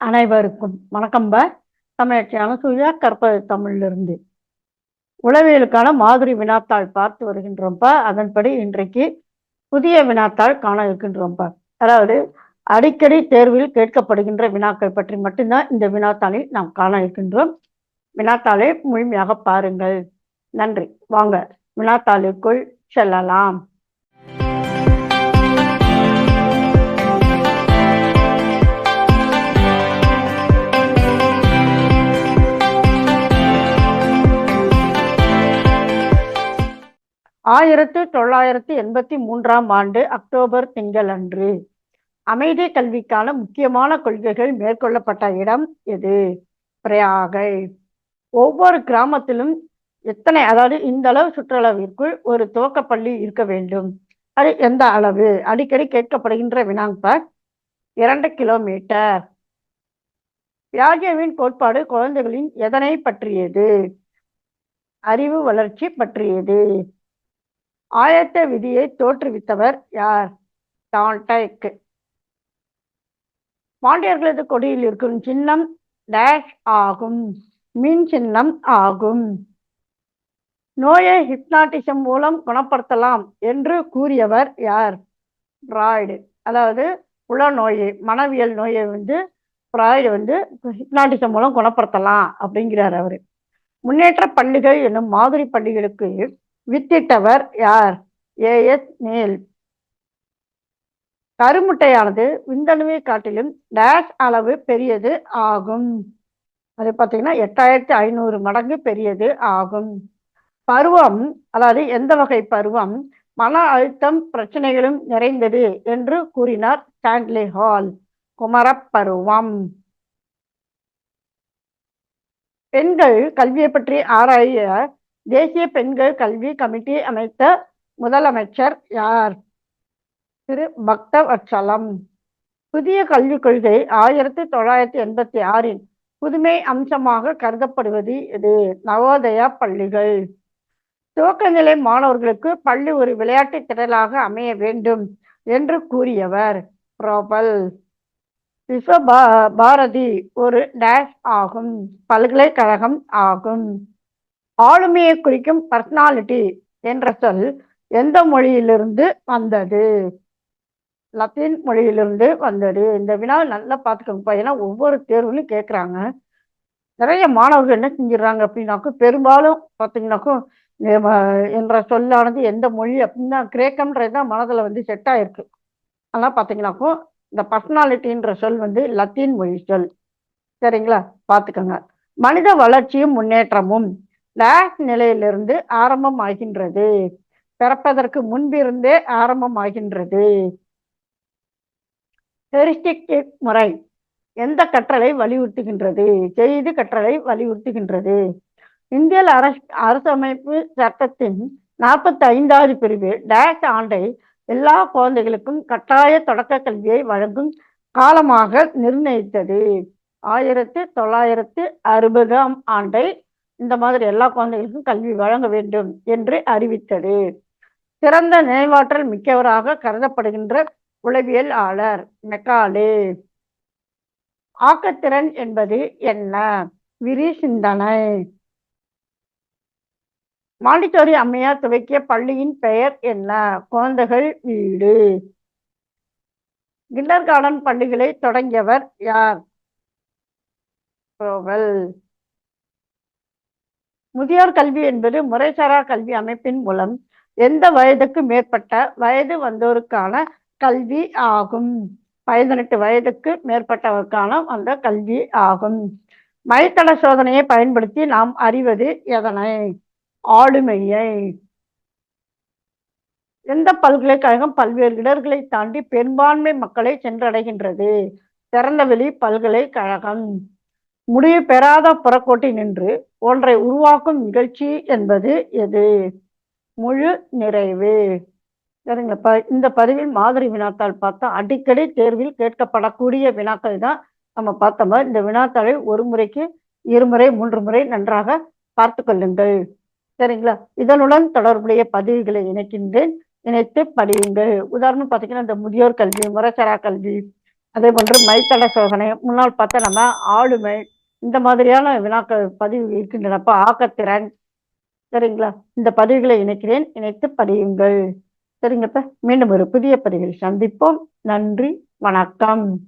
அனைவருக்கும் வணக்கம்ப தமிழச்சி அனசூயா கற்பது தமிழிலிருந்து. உளவியலுக்கான மாதிரி வினாத்தாள் பார்த்து வருகின்றோம்ப்பா அதன்படி இன்றைக்கு புதிய வினாத்தாள் காண இருக்கின்றோம்ப்பா அதாவது அடிக்கடி தேர்வில் கேட்கப்படுகின்ற வினாக்கள் பற்றி மட்டும்தான் இந்த வினாத்தாளில் நாம் காண இருக்கின்றோம். வினாத்தாளை முழுமையாக பாருங்கள். நன்றி. வாங்க வினாத்தாளுக்குள் செல்லலாம். ஆயிரத்து தொள்ளாயிரத்து எண்பத்தி மூன்றாம் ஆண்டு அக்டோபர் திங்களன்று அமைதி கல்விக்கான முக்கியமான கொள்கைகள் மேற்கொள்ளப்பட்ட இடம் எது? பிரயாகை. ஒவ்வொரு கிராமத்திலும் எத்தனை அதாவது இந்த அளவு சுற்றளவிற்குள் ஒரு துவக்கப்பள்ளி இருக்க வேண்டும்? அது எந்த அளவு? அடிக்கடி கேட்கப்படுகின்ற வினாங்க இரண்டு கிலோமீட்டர். பியாஜேவின் கோட்பாடு குழந்தைகளின் எதனை பற்றியது? அறிவு வளர்ச்சி பற்றியது. ஆயத்த விதியை தோற்றுவித்தவர் யார்? டான்டைக் பாண்டியர்களது கொடியில் இருக்கும் சின்னம் டேஷ் ஆகும். மின் சின்னம் ஆகும். நோயை ஹிப்னாட்டிசம் மூலம் குணப்படுத்தலாம் என்று கூறியவர் யார்? ஃப்ராய்டு அதாவது உள நோயை மனவியல் நோயை வந்து ஃப்ராய்டு வந்து ஹிப்னாட்டிசம் மூலம் குணப்படுத்தலாம் அப்படிங்கிறார் அவர். முன்னேற்ற பள்ளிகள் என்னும் மாதிரி பள்ளிகளுக்கு வித்திட்டவர் யார்? ஏ. எஸ். நேல். கருமுட்டையானது விந்தணுவை காட்டிலும் டேஷ் அளவு பெரியது ஆகும். அது பார்த்தீங்கன்னா எட்டாயிரத்தி ஐநூறு மடங்கு பெரியது ஆகும். பருவம் அதாவது எந்த வகை பருவம்? மன அழுத்தம் பிரச்சனைகளும் நிறைந்தது என்று கூறினார் ஸ்டான்லி ஹால் குமரப்பருவம். பெண்கள் கல்வியை பற்றி ஆராய தேசிய பெண்கள் கல்வி கமிட்டி அமைத்த முதலமைச்சர் யார்? திரு. பக்தவச்சலம் புதிய கல்விக் கொள்கை ஆயிரத்தி தொள்ளாயிரத்தி எண்பத்தி ஆறின் புதுமை அம்சமாக கருதப்படுவது இது. நவோதயா பள்ளிகள். துவக்கநிலை மாணவர்களுக்கு பள்ளி ஒரு விளையாட்டு திடலாக அமைய வேண்டும் என்று கூறியவர் புரோபல். விஸ்வ பாரதி ஒரு டேஷ் ஆகும். பல்கலைக்கழகம் ஆகும். ஆளுமையை குறிக்கும் பர்சனாலிட்டி என்ற சொல் எந்த மொழியிலிருந்து வந்தது? லத்தீன் மொழியிலிருந்து வந்தது. இந்த வினா நல்லா பார்த்துக்கோங்கப்பா. ஏன்னா ஒவ்வொரு தேர்வுலையும் கேட்குறாங்க நிறைய மாணவர்கள் என்ன செஞ்சிடறாங்க அப்படின்னாக்கும் பெரும்பாலும் பார்த்தீங்கன்னாக்கும் என்ற சொல்லானது எந்த மொழி அப்படின்னா கிரேக்கம்ன்றது தான் மனதில் வந்து செட் ஆயிருக்கு. அதெல்லாம் பார்த்தீங்கன்னாக்கும் இந்த பர்சனாலிட்டின்ற சொல் வந்து லத்தீன் மொழி சொல். சரிங்களா? பார்த்துக்கோங்க. மனித வளர்ச்சியும் முன்னேற்றமும். டேஷ் நிலையிலிருந்து ஆரம்பமாகின்றது. பிறப்பதற்கு முன்பிருந்தே ஆரம்பமாகின்றது. ஹெரிஸ்டிக் முறை. எந்த கற்றலை வலியுறுத்துகின்றது? செய்தி கற்றலை வலியுறுத்துகின்றது. இந்திய அரசு அரசமைப்பு சட்டத்தின் நாற்பத்தி ஐந்தாவது பிரிவு டேஷ் ஆண்டை எல்லா குழந்தைகளுக்கும் கட்டாய தொடக்க கல்வியை வழங்கும் காலமாக நிர்ணயித்தது. ஆயிரத்தி தொள்ளாயிரத்தி அறுபதாம் ஆண்டை இந்த மாதிரி எல்லா குழந்தைகளுக்கும் கல்வி வழங்க வேண்டும் என்று அறிவித்தது. சிறந்த நினைவாற்றல் மிக்கவராக கருதப்படுகின்ற உளவியல் ஆளர் மெக்காலே. ஆக்கத்திறன் என்பது என்ன? விரி சிந்தனை. மாண்டிச்சோரி அம்மையார் துவக்கிய பள்ளியின் பெயர் என்ன? குழந்தைகள் வீடு. கிண்டர் கார்டன் பள்ளிகளை தொடங்கியவர் யார்? முதியோர் கல்வி என்பது முறைசாரா கல்வி அமைப்பின் மூலம் எந்த வயதுக்கு மேற்பட்ட வயது வந்தோருக்கான கல்வி ஆகும். பதினெட்டு வயதுக்கு மேற்பட்டவருக்கான அந்த கல்வி ஆகும். மைத்தள சோதனையை பயன்படுத்தி நாம் அறிவது எதனை? ஆளுமையை. எந்த பல்கலைக்கழகம் பல்வேறு இடர்களை தாண்டி பெரும்பான்மை மக்களை சென்றடைகின்றது? திறந்தவெளி பல்கலைக்கழகம். முடிவு பெறாத புறக்கோட்டை நின்று ஒன்றை உருவாக்கும் நிகழ்ச்சி என்பது எது? முழு நிறைவு. சரிங்களா? இந்த பதிவில் மாதிரி வினாத்தாள் பார்த்தா அடிக்கடி தேர்வில் கேட்கப்படக்கூடிய வினாக்கள் தான் நம்ம பார்த்தோம். இந்த வினாத்தாளை ஒரு முறைக்கு இருமுறை மூன்று முறை நன்றாக பார்த்து கொள்ளுங்கள். சரிங்களா? இதனுடன் தொடர்புடைய பதிவுகளை இணைக்கின்றேன். இணைத்து படியுங்கள். உதாரணம் பார்த்தீங்கன்னா இந்த முதியோர் கல்வி முறைசாரா கல்வி அதே போன்று மைத்தட சோதனை முன்னால் பார்த்தா நம்ம ஆளுமை இந்த மாதிரியான வினாக்கள் பதிவு இருக்கின்றனப்ப ஆக்கத்திறன். சரிங்களா? இந்த பதிவுகளை இணைக்கிறேன். இணைத்து படியுங்கள். சரிங்கப்ப மீண்டும் ஒரு புதிய பதிவில் சந்திப்போம். நன்றி. வணக்கம்.